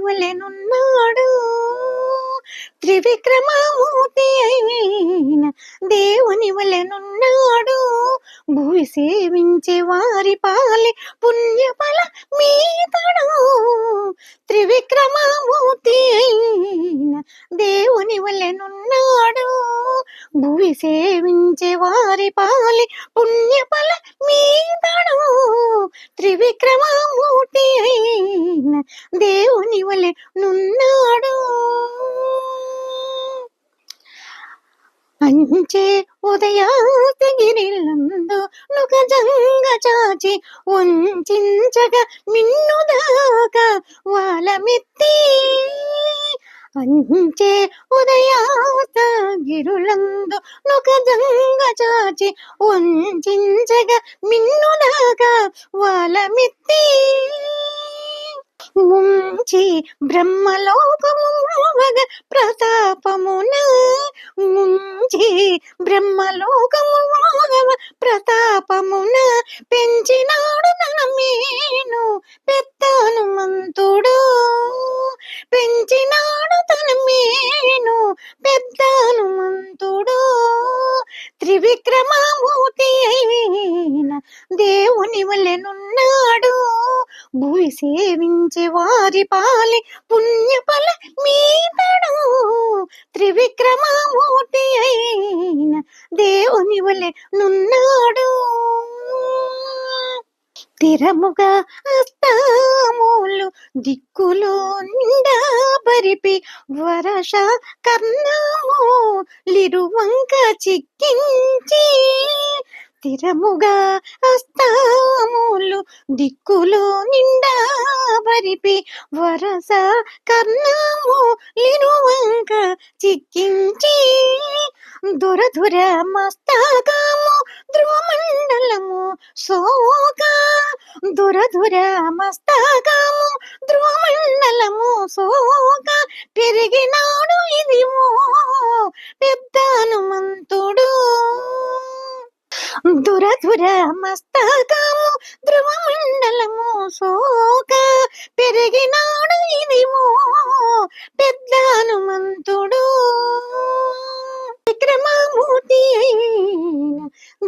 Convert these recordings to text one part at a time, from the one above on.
వలెనున్నాడు త్రివిక్రమమూర్తి అయిన దేవుని వలెనున్నాడు భూమి సేవించే వారి పాలి పుణ్యఫల మీ సేవించే వారి పాలి పుణ్యఫల మీదడు త్రివిక్రమమూర్తి అయిన దేవుని వలె నున్నాడు. అంచే ఉదయాతగిరిలందు నుక జంగ చాచి ఉంచించగా మిన్నుదాకా వాలమెత్తి. అంచే ఉదయాత గిరులందు నుక చాచి వంచగ మిన్నుదాకా వాలమెత్తి ముంచి బ్రహ్మలోకముగ ప్రతాపమున ముంచి బ్రహ్మలోకము మగ ప్రతాపమున పెంచినా పెద్ద హనుమంతుడు త్రివిక్రమమూర్తి అయిన దేవుని వలెనున్నాడు. భూమి సేవించే వారి పాలి పుణ్యఫల మీతడు త్రివిక్రమమూర్తి అయిన దేవుని వలె నున్నాడు స్థిరముగా అస్తాములు దిక్కులో నిండా వరష కర్ణము లిరువంక చిక్కించి స్థిరముగా అస్తాములు దిక్కులో నిండా పరిపి వరస కర్ణము లిరువంక చిక్కించి దురధుర మస్తకం ధ్రువమండలము సోక దురధుర మస్తకము ధ్రువమండలము సోక పెరిగినాడు ఇదివో పెద్ద హనుమంతుడు దురధుర మస్తకము ధ్రువమండలము సోక పెరిగినాడు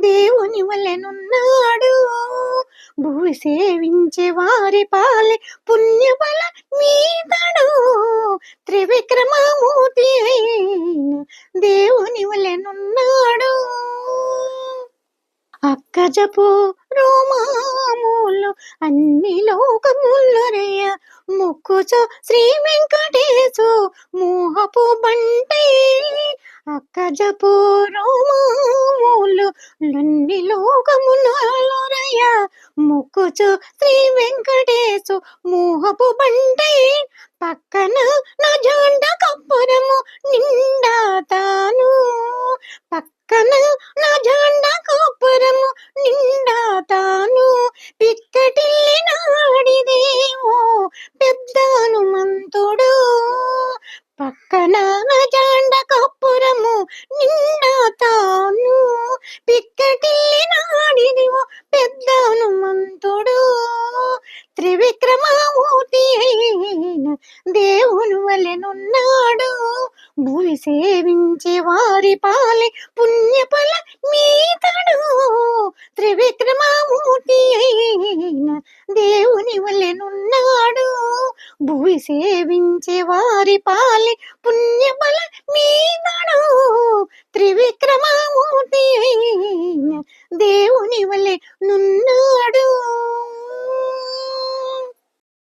దేవుని వలెనున్నాడు. భూమి సేవించే వారి పాలె పుణ్యబల మీతడు త్రివిక్రమమూర్తి అయిన దేవుని వలెనున్నాడు. అక్కజపు రోమాములు అన్ని లోకములరయ్య ముక్కుచో శ్రీ వెంకటేశు మోహపు బంటే. అక్కజపు రోమాములు అన్ని ముక్కుచు శ్రీ వెంకటేశు మోహపు బంటే. పక్కన నా జెండ కప్పురము త్రివిక్రమమూర్తి అయిన దేవుని వలెనున్నాడు భూమి సేవించే వారి పాలి పుణ్యఫల మీతడు త్రివిక్రమమూర్తి అయిన దేవుని వలెనున్నాడు భూమి సేవించే వారి పాలి పుణ్యఫల మీతడు త్రివిక్రమ